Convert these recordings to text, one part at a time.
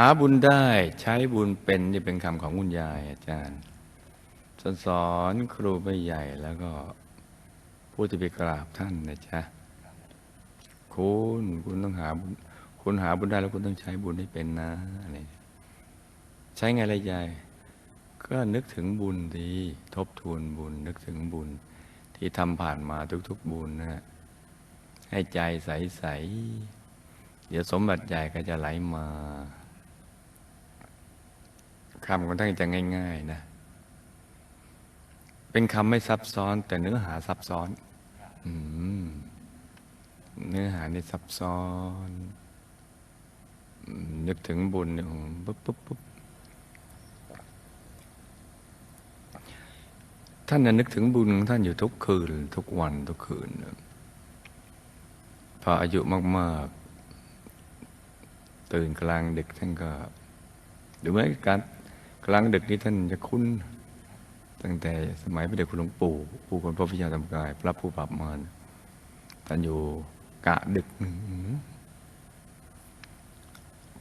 หาบุญได้ใช้บุญเป็นนี่เป็นคำของคุณยายอาจารย์สอนสอนครูไม่ใหญ่แล้วก็ผู้ที่ไปกราบท่านนะจ๊ะคุณคุณต้องหาบุญคุณหาบุญได้แล้วคุณต้องใช้บุญให้เป็นนะอะไรใช้ไงละยายก็นึกถึงบุญดีทบทวนบุญ นึกถึงบุญ ที่ทำผ่านมาทุก ๆ บุญนะให้ใจใส ๆ เดี๋ยวสมบัติใหญ่ก็จะไหลมา คำก็ตั้งจะง่าย ๆนะ เป็นคำไม่ซับซ้อน แต่เนื้อหาซับซ้อนอเนื้อหานี่ซับซ้อน นึกถึงบุญเนี่ยปุ๊บปุ๊บปุ๊บท่านน่ะนึกถึงบุญของท่านอยู่ทุกคืน ทุกวันทุกคืนพออายุมาก ๆ ตื่นกลางดึกท่านก็หรือไม่การ กลางดึกนี้ท่านจะคุ้น ตั้งแต่สมัยพระเดชคุณหลวงปู่ ผู้คนพระพิชาธรรมกาย พระผู้ปรับมารท่านอยู่กะดึก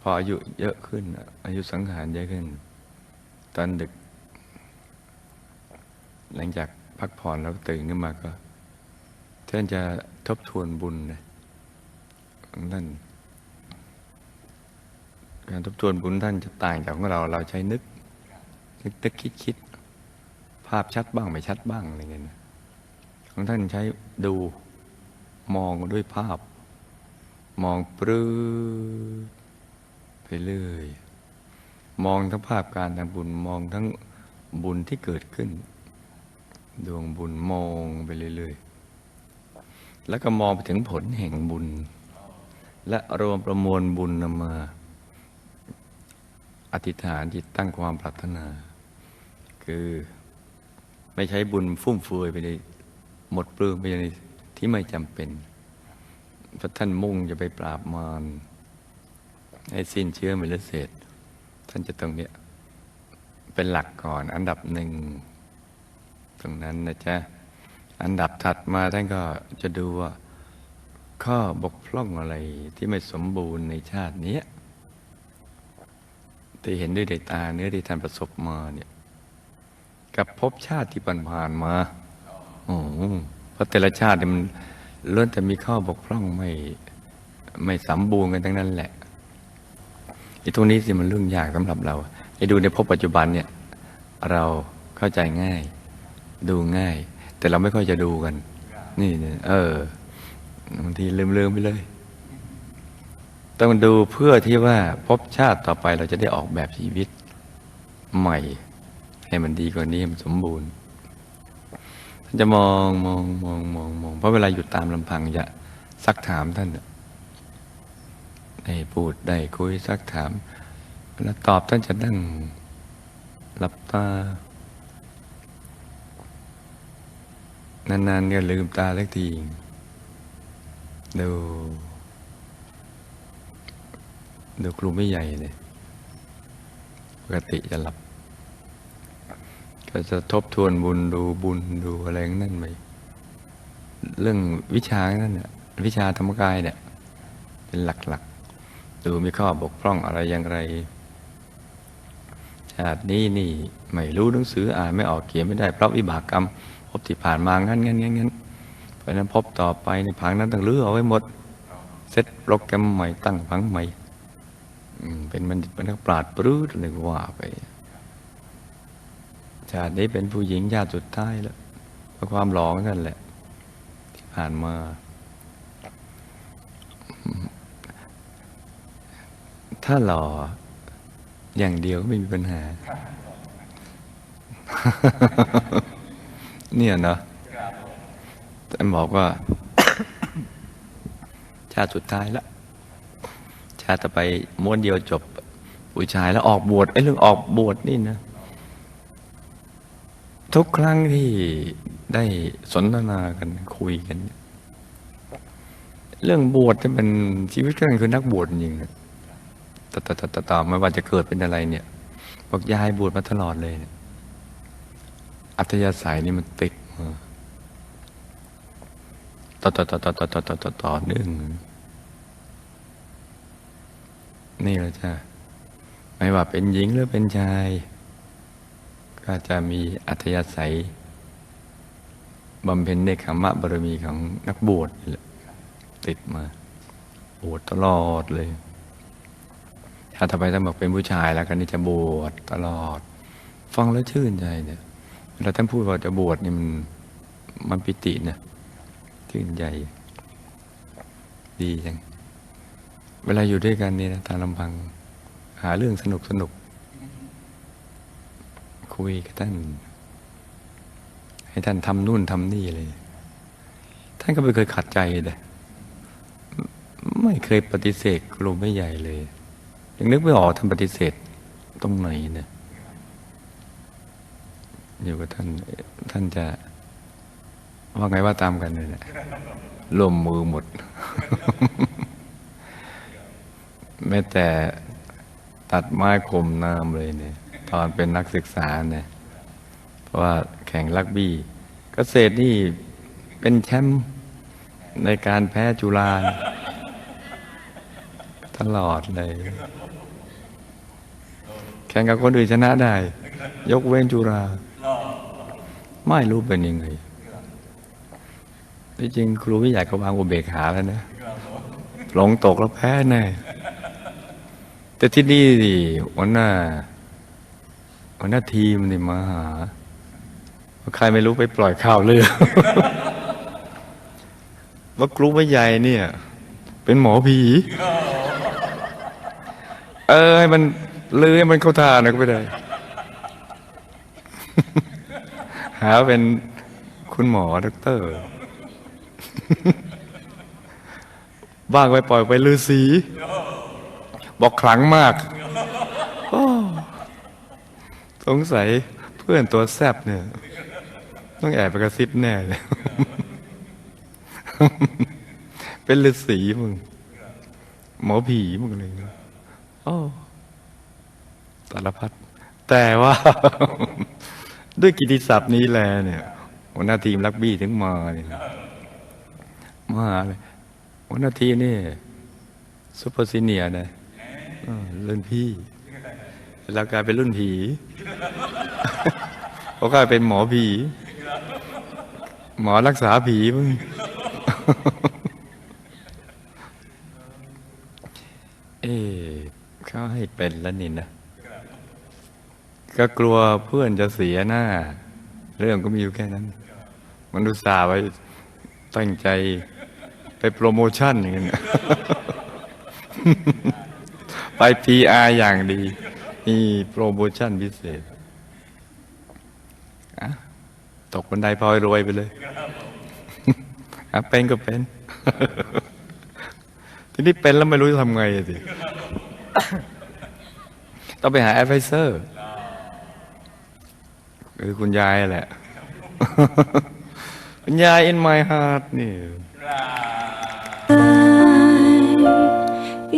พออายุเยอะขึ้น อายุสังขารเยอะขึ้น ตอนดึก หลังจากพักผ่อนแล้วตื่นขึ้นมาก็ท่านจะทบทวนบุญท่านการทบทวนบุญท่านจะต่างจากของเราเราใช้นึก นึกนึกคิดคิดภาพชัดบ้างไม่ชัดบ้างอะไรเงี้ยนะของท่านใช้ดูมองด้วยภาพ มองปรื้อไปเรื่อยมองทั้งภาพการทำบุญมองทั้งบุญที่เกิดขึ้น ดวงบุญมองไปเรื่อยๆแล้วก็มองไปถึงผลแห่งบุญ และรวมประมวลบุญนำมา อธิษฐานจิตตั้งความปรารถนา คือ ไม่ใช้บุญฟุ่มเฟือยไปในหมดเปลืองไปในที่ไม่จำเป็นพราะท่านมุ่งจะไปปราบมารให้สิ้นเชื้อไมลเศษ ท่านจะตรงเนี้ยเป็นหลักก่อน อันดับหนึ่งตรงนั้นนะจ๊ะอันดับถัดมาท่านก็จะดูว่าข้อบกพร่องอะไรที่ไม่สมบูรณ์ในชาตินี้ที่เห็นด้วยตาเนื้อที่ท่านประสบมาเนี่ย กับภพชาติที่ผ่านมาโอ้โหเพราะแต่ละชาติมันล้วนแต่มีข้อบกพร่องไม่ไม่สมบูรณ์กันทั้งนั้นแหละไอ้ตรงนี้สิมันเรื่องยากสำหรับเราไอ้ดูในภพปัจจุบันเนี่ยเราเข้าใจง่าย ดูง่าย แต่เราไม่ค่อยจะดูกัน นี่เนี่ยเออบางทีลืมๆไปเลย ต้องดูเพื่อที่ว่าพบชาติต่อไปเราจะได้ออกแบบชีวิตใหม่ ให้มันดีกว่านี้มันสมบูรณ์ท่านจะมองมองมองมองมองเพราะเวลาอยู่ตามลำพังจะซักถามท่านได้พูดได้คุยซักถามแล้วตอบท่านจะนั่งหลับตานานๆก็ลืมตาสักทีดูดูครูไม่ใหญ่เลยปกติจะหลับ ก็จะทบทวนบุญดูบุญดูอะไรนั่นไปเรื่องวิชานั่นเนี่ยวิชาธรรมกายเนี่ยเป็นหลักๆ ดูมีข้อบกพร่องอะไรอย่างไร ชาตินี้นี่ไม่รู้หนังสืออ่านไม่ออกเขียนไม่ได้เพราะวิบากกรรมพบที่ผ่านมางั้นงั้นงั้นงั้นเพราะนั้นพบต่อไปในผังนั้นต้องรื้อเอาไว้หมดเซตโปรแกรมใหม่ตั้งผังใหม่เป็นมันเป็นนักปราดปรื้ดเลยก็ว่าไป ชาตินี้เป็นผู้หญิงญาติสุดท้ายแล้วเพราะความหลองนั่นแหละ ที่ผ่านมา ถ้าหล่ออย่างเดียวก็ไม่มีปัญหา เนี่ยเนาะท่านบอกว่า ชาติสุดท้ายแล้วชาติไปม้วนเดียวจบผู้ชายแล้วออกบวชไอ้เรื่องออกบวชนี่นะ ทุกครั้งที่ได้สนทนากันคุยกัน เรื่องบวชที่มันชีวิตก็คือนักบวชจริงๆนะต่อต่อต่อต่อต่อไม่ว่าจะเกิดเป็นอะไรเนี่ยบอกยายบวชมาตลอดเลยเนี่ยอัธยาศัยนี่มันติดมาต่อต่อต่อต่อต่อต่อต่อต่อต่อเนื่องนี่แหละจ้ะไม่ว่าเป็นหญิงหรือเป็นชาย ก็จะมีอัธยาศัยบำเพ็ญในขมะบารมีของนักบวชติดมาบวชตลอดเลย ถ้าต่อไปถ้าบอกเป็นผู้ชายแล้วกันนี่จะบวชตลอด ฟังแล้วชื่นใจเนี่ยเวลาท่านพูดว่าจะบวชนี่มันมันปิตินะชื่นใจดีจัง เวลาอยู่ด้วยกันนี่นะตามลำพัง หาเรื่องสนุกสนุก คุยกับท่าน ให้ท่านทำนู่นทำนี่เลย ท่านก็ไม่เคยขัดใจเลยไม่เคยปฏิเสธครูไม่ใหญ่เลยยังนึกไม่ออกท่านปฏิเสธตรงไหนเนี่ยอยู่กับท่านท่านจะว่าไงว่าตามกันเลยแหละรวมมือหมด แม้แต่ตัดไม้คมน้ำเลยเนี่ย ตอนเป็นนักศึกษาเนี่ยเพราะว่าแข่งลักบี้เกษตรนี่เป็นแชมป์ในการแพ้จุฬาตลอดเลย แข่งกับคนอื่นชนะได้ ยกเว้นจุฬาไม่รู้เป็นยังไงที่จริงครูวิใหญ่ก็วางอุเบกขาแล้วนะหลงตกแล้วแพ้แน่แต่ที่นี่ดิหัวหน้า วหน้าทีมนี่มาหา ใครไม่รู้ไปปล่อยข่าวเรือว่าครูวิใหญ่เนี่ย เป็นหมอผีเออให้มันเลือให้มันเข้าทานก็ไม่ได้ หาเป็นคุณหมอด็อกเตอร์ บ้างไปปล่อยไปลือสี บอกขลังมาก สงสัยเพื่อนตัวแซบเนี่ย ต้องแอบไปกระซิบแน่เลยเป็นฤาษีมึง หมอผีมึงเลยนะโอ้สารพัดแต่ว่า ด้วยกิติศัพท์นี้แหละเนี่ยหัวหน้าทีมรักบี้ถึงมาเนี่ยมาเลยหัวหน้าทีมนี่ซุปเปอร์ซีเนียนะเออรุ่นพี่ แล้วกลายเป็นรุ่นผีเขากลายเป็นหมอผี หมอรักษาผีมึงเอ๊ะเขาให้เป็นแล้วนี่นะ ก็กลัวเพื่อนจะเสียหน้า เรื่องก็มีอยู่แค่นั้น มันอุตส่าห์ไว้ตั้งใจไปโปรโมชั่นอย่างนี้นไปพีอาอย่างดี มีโปรโมชั่นพิเศษตกบันไดพลอยรวยไปเลยเป็นก็เป็น ทีนี้เป็นแล้วไม่รู้จะทำไงสิ ต้องไปหาแอดไวเซอร์คือคุณยายแหละ คุณยาย in my heart นี่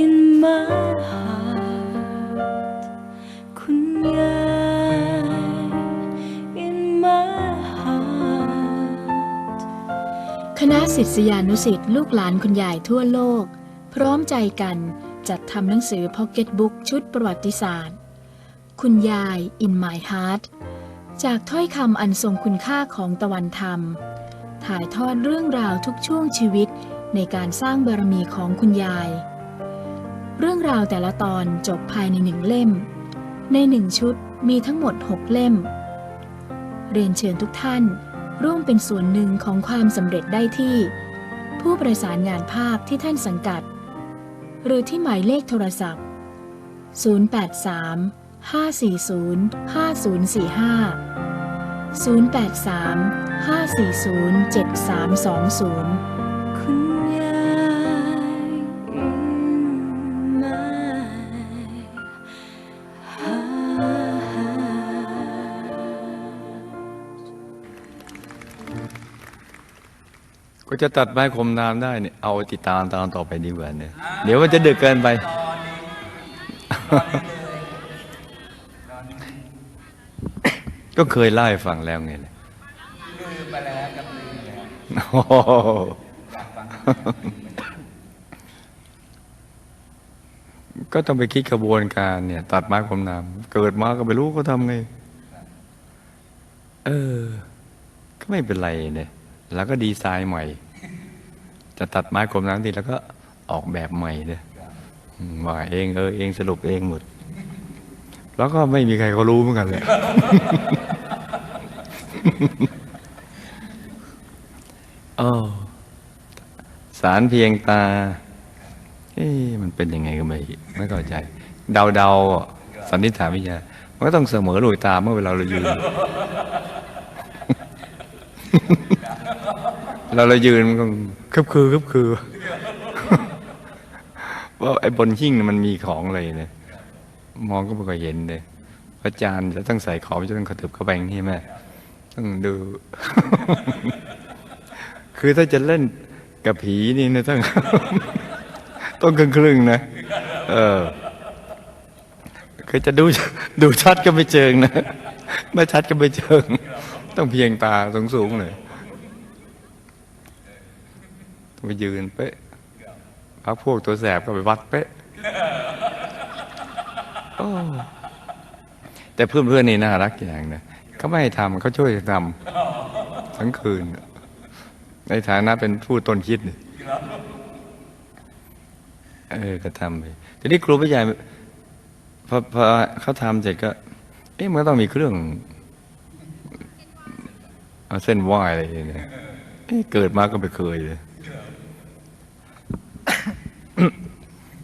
in my ณะศิษยานุศิษย์ลูกหลานคุณยายทั่วโลก พร้อมใจกันจัดทำหนังสือพ็อกเก็ตบุ๊กชุดประวัติศาสตร์ คุณยาย In My Heart จากถ้อยคำอันทรงคุณค่าของตะวันธรรม ถ่ายทอดเรื่องราวทุกช่วงชีวิตในการสร้างบารมีของคุณยาย เรื่องราวแต่ละตอนจบภายในหนึ่งเล่ม ในหนึ่งชุดมีทั้งหมด 6 เล่ม เรียนเชิญทุกท่าน ร่วมเป็นส่วนหนึ่งของความสำเร็จได้ที่ ผู้ประสานงานภาพที่ท่านสังกัด หรือที่หมายเลขโทรศัพท์ 083 540 5045 083 540 7320 จะตัดไม้คมน้ำได้เนี่ยเอาติดตามตอนต่อไปดีกว่าเนี่ยเดี๋ยวมันจะดึกเกินไป ก็เคยเล่าให้ฟังแล้วไงเลยลืมไปแล้วกับลืมแล้วก็ต้องไปคิดกระบวนการเนี่ย ตัดไม้คมน้ำเกิดมาก็ไม่รู้เขาทำไง เออ ก็ไม่เป็นไรเนี่ยแล้วก็ดีไซน์ใหม่ จะตัดไม้คมน้ำทีแล้วก็ออกแบบใหม่เนี่ยว่าเองเออเองสรุปเองหมด แล้วก็ไม่มีใครเขารู้เหมือนกันเลยโอ้สารเพียงตา เอ๊มันเป็นยังไงก็ไม่ไม่เข้าใจ เดาเดาๆสันนิษฐานวิทยา มันก็ต้องเสมอหลุยตาเมื่อเวลาเรายืน เราเรายืนมันก็คึบคือคึบคือว่าไอ้บนหิ้งน่ะมันมีของอะไรเนี่ยมองก็ไม่ค่อยเห็นเลยพระอาจารย์จะต้องใส่ของจะต้องกระตึบเข้าไปอย่างนี่แม่ต้องดู คือถ้าจะเล่นกับผีนี่นะต้องต้องครึ่งครึ่งๆนะ เออคือจะดูดูชัดก็ไม่เจิงนะ ไม่ชัดก็ไม่เจิง ต้องเพียงตาสูงสูงๆเลย ต้องไปยืนเป๊ะพักพวกตัวแสบก็ไปวัดเป๊ะโอ้แต่เพื่อนเพื่อนๆนี่น่ารักอย่างนะเขาไม่ให้ทำเขาช่วยทำทั้งคืน ในฐานะเป็นผู้ต้นคิดเออก็ทำไปทีนี้ครูผู้ใหญ่พอพอเขาทำเสร็จก็ เอ๊ะมันต้องมีเครื่องเอาเส้นไหวอะไรอย่างเงี้ยเอ๊ะเกิดมาก็ไม่เคยเลย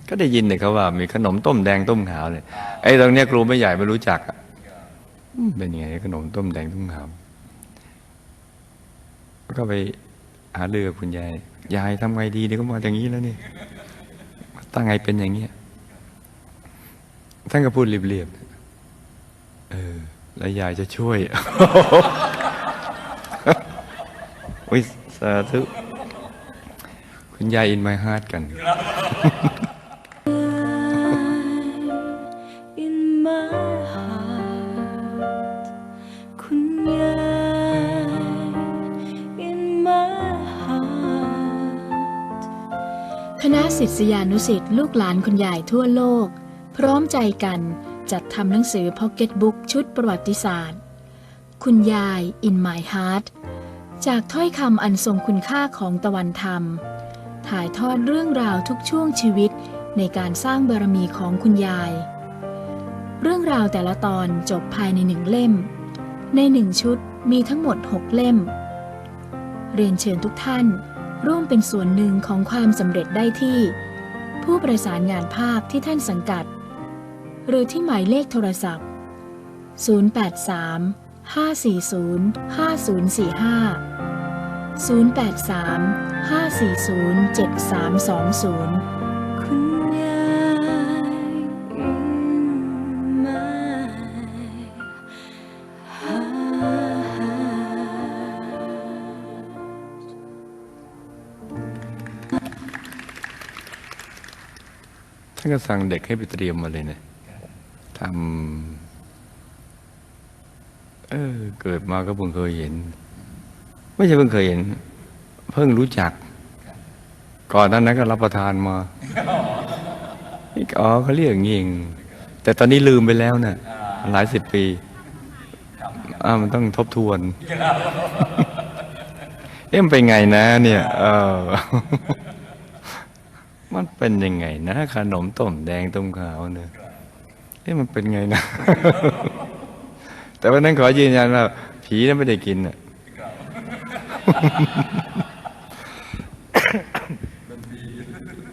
ก็ได้ยินเนี่ยเขาว่า มีขนมต้มแดงต้มขาวเนี่ยไอ้ตรงเนี้ยครูไม่ใหญ่ไม่รู้จักเป็นยังไงขนมต้มแดงต้มขาวก็ไปหาเรือกคุณยายยายทำไงดีเดี๋ยวก็มาอย่างนี้แล้วนี่ตั้งไงเป็นอย่างเงี้ยท่านก็พูดเรียบๆเออ แล้วยายจะช่วยวิสาธุคุณยายอินไมฮาร์ดกัน ษยานุศิษย์ลูกหลานคุณยายทั่วโลก พร้อมใจกันจัดทำหนังสือพ็อกเก็ตบุ๊กชุดประวัติศาสตร์ คุณยาย In My Heart จากถ้อยคำอันทรงคุณค่าของตะวันธรรม ถ่ายทอดเรื่องราวทุกช่วงชีวิตในการสร้างบารมีของคุณยาย เรื่องราวแต่ละตอนจบภายในหนึ่งเล่ม ในหนึ่งชุดมีทั้งหมด 6 เล่ม เรียนเชิญทุกท่าน ร่วมเป็นส่วนหนึ่งของความสำเร็จได้ที่ ผู้ประสานงานภาคที่ท่านสังกัด หรือที่หมายเลขโทรศัพท์ 083 540 5045 083 540 7320านก็สั่งเด็กให้ไปเตรียมมาเลยนะทำเออ เกิดมาก็เพิ่งเคยเห็น ไม่ใช่เพิ่งเคยเห็น เพิ่งรู้จัก ก่อนนั้นนั้นก็รับประทานมาอ๋อเขาเรียกอย่างนี้เองแต่ตอนนี้ลืมไปแล้วเนะ่ะหลายสิบปีอ่ามันต้องทบทวน เอ๊ะมันเป็นไงนะ เนี่ย เออ มันเป็นยังไงนะขนมต้มแดงต้มขาวเนี่ยเอ๊ะมันเป็นไงนะ แต่วันนั้นขอยืนยันว่าผีนั้นไม่ได้กินอะ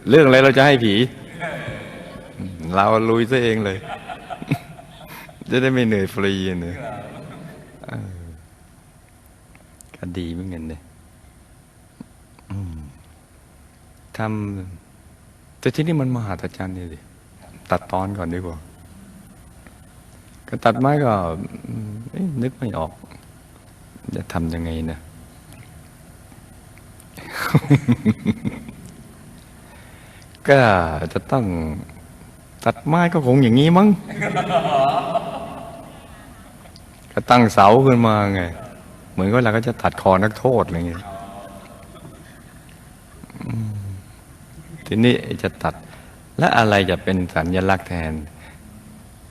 เรื่องอะไรเราจะให้ผี เราลุยซะเองเลย จะได้ไม่เหนื่อยฟรีเนอะเออก็ดีเหมือนกันเนี่ยทำ แต่ที่นี่มันมหัศจรรย์นี่ยดิตัดตอนก่อนดีกว่าก็ตัดไม้ก็นึกไม่ออก จะทำยังไงนะก็จะต้องตัดไม้ก็คงอย่างนี้มั้งก็ตั้งเสาขึ้นมาไง เหมือนกับเราก็จะตัดคอนักโทษอะไรเงี้ยอืม ทีนี้จะตัด และอะไรจะเป็นสัญลักษณ์แทน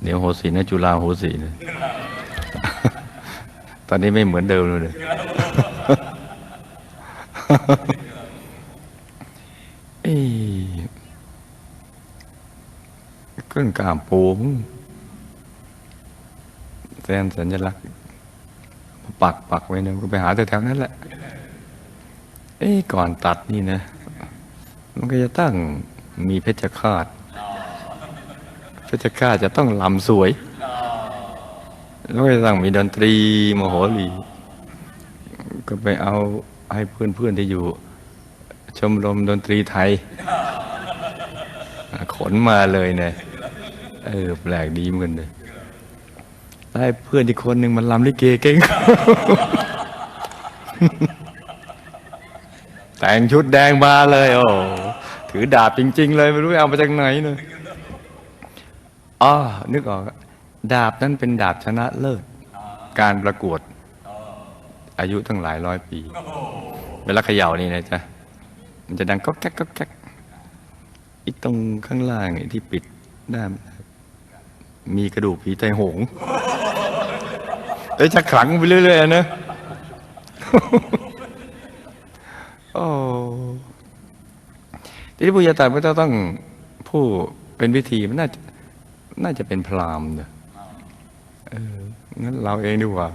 เดี๋ยวโหสีนะจุฬาโหสีนะตอนนี้ไม่เหมือนเดิมเลยเอ้ก้นกามปูมแทนสัญลักษณ์ปักปักไว้เนี่ยก็ไปหาแถวๆนั้นแหละ เอ้ก่อนตัดนี่นะ มันก็จะตั้งมีเพชฌฆาตเพชฌฆาตจะต้องลำสวย แล้วก็จะตั้งมีดนตรีมโหรี ก็ไปเอาให้เพื่อนๆที่อยู่ ชมรมดนตรีไทย ขนมาเลยเนี่ยเออแปลกดีเหมือนเลยได้เพื่อนอีกคนหนึ่งมันลำลิเกเก่ง แต่งชุดแดงมาเลย โอ้ถือดาบจริง ๆ เลย ไม่รู้เอามาจากไหนเนยอ๋อนึกออกดาบนั้นเป็นดาบชนะเลิศการประกวด อายุตั้งหลายร้อยปี เวลาเขย่านี่นะจ๊ะมันจะดังก๊อกแก๊กก๊อกแก๊กอีตรงข้างล่างที่ปิดด้านมีกระดูกผีไตหงเอ้ยจะขลังไปเรื่อยๆนะ โอ้ทีนี้ผู้ยาตาไม่ต้องต้องผู้เป็นพิธีมันน่าจะน่าจะเป็นพรามเนอะเอองั้นเราเองดีกว่า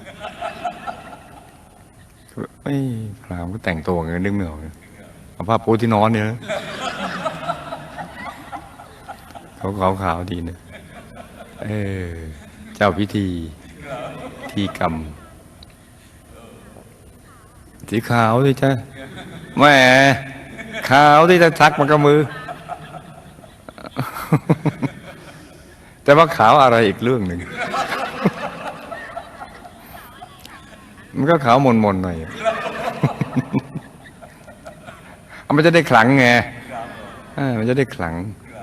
ไม่พรามก็แต่งตัวเงี้ยนึกไม่ออกเอาผ้าปูที่นอนเนี่ยเขาขาวขาวดีนะเออ เจ้าพิธีที่กรรมสีขาวดิจ้ะ แหม่ขาวที่จะทักมันก็มือ แต่ว่าขาวอะไรอีกเรื่องหนึ่ง มันก็ขาวมนๆหน่อยมันจะได้ขลังไงมันจะได้ขลัง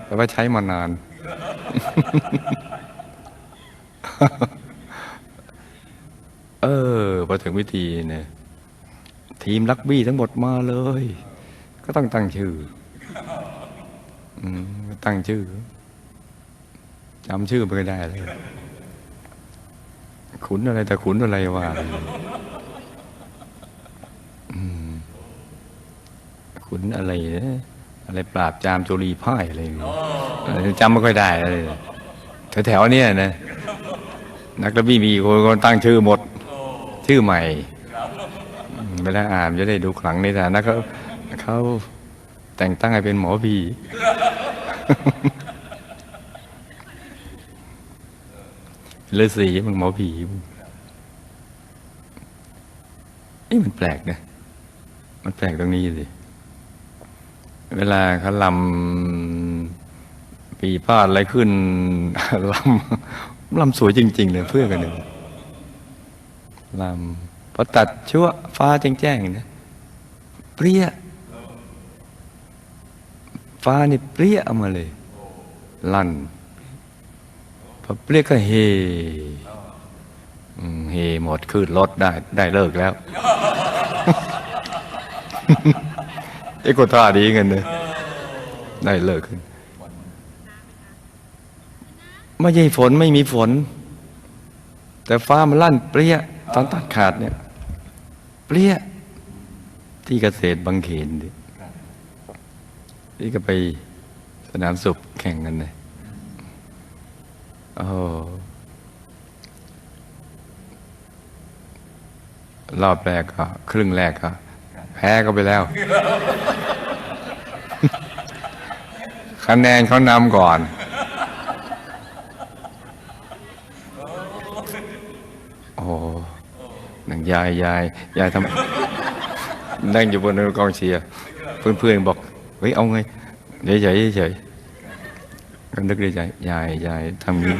แต่ว่าใช้มานาน เออพอถึงวิธีเนี่ย ทีมลักบี้ทั้งหมดมาเลย ก็ต้องตั้งชื่ออตั้งชื่อจำชื่อไม่ได้เลย ขุนอะไรแต่ขุนอะไรวะอืมขุนอะไรนะอะไรปราบจามโจรีพ่ายอะไรอย่างเงี้ยจำไม่ค่อยได้เลยแถวๆเนี้ยนะนักลักบี้มีคนตั้งชื่อหมด ชื่อใหม่ เวลาอ่านจะได้ดูขลังในฐานะเขาเขาแต่งตั้งให้เป็นหมอผีฤาษีมันหมอผีเอ้มันแปลกนะมันแปลกตรงนี้สิเวลาเขาลำปีพาดอะไรขึ้นลำลำสวยจริง ๆ เลยเพื่อนกันเลยลำ พอตัดชั่วฟ้าแจ้งๆนะเปรี้ย ฟ้านี่เปรี้ยออกมาเลย ลั่นพอเปรี้ยก็เฮเฮหมดขึ้นรถได้ได้เลิกแล้วเอ้ก็ท่าดีเงินเลยได้เลิกขึ้น ไม่ใช่ฝนไม่มีฝน แต่ฟ้ามันลั่นเปรี้ยตอนตัดขาดเนี่ย เปรี้ย ที่เกษตรบางเขนดิที่ก็ไปสนามสุบแข่งกันเลยโอ้รอบแรกก็ ครึ่งแรกก็ แพ้ก็ไปแล้ว คะแนนเขานำก่อน โอ้นัง ยายยายยายทำนั่งอยู่บนกองเชียร์เพื่อนๆบอกเฮ้ยเอาไงเดี๋ยวเฉยเฉยก็นึกในใจยายยายทำนี้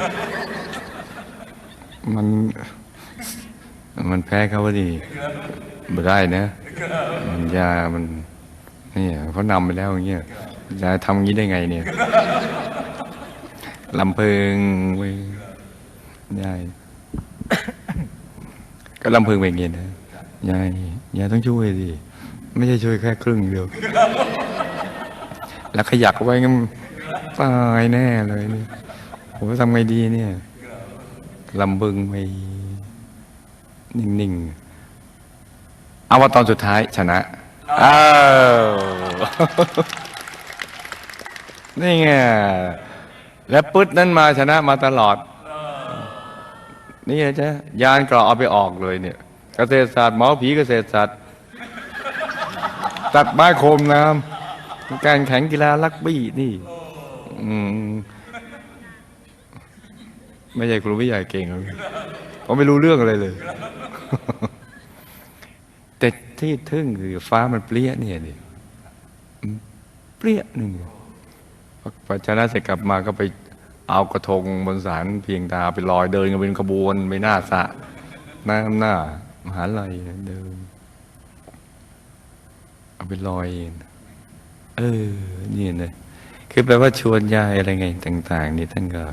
มันมันแพ้เขาว่าดีไม่ได้นะมันยามันนี่เขานำไปแล้วอย่างเงี้ยยายทำงี้ได้ไงเนี่ยลำเพิงเว้ยยาย ก็ลำพึงไปอย่างเงี้นะยายยายต้องช่วยสิไม่ใช่ช่วยแค่ครึ่งเดียว แล้วขยักไว้งั้นตายแน่เลยนี่ผมจะทำไงดีเนี่ยลำบึงไปนิ่งๆ เอาว่าตอนสุดท้ายชนะอ้าวนี่ไง แล้วปึ๊ดนั้นมาชนะมาตลอด นี่ไงจ๊ะยานกรอเอาไปออกเลยเนี่ย เกษตรศาสตร์หมอผีเกษตรศาสตร์ตัดไม้โคมน้ำการแข่งกีฬาลักบี้นี่ อืมไม่ใช่ครูวิทยาเก่งหรอกผมไม่รู้เรื่องอะไรเลย แต่ที่ทึ่งคือฟ้ามันเปรี้ยเนี่ยดิเปรี้ยหนึ่งพอพอชนะเสร็จกลับมาก็ไป เอากระทงบนสารเพียงตาไปลอยเดินกันเป็นขบวนไปหน้าสะหน้าหน้ามหาลัยเดินเอาไปลอยเออนี่นะคือแปลว่าชวนยายอะไรไงต่าง ๆ นี่ท่านก็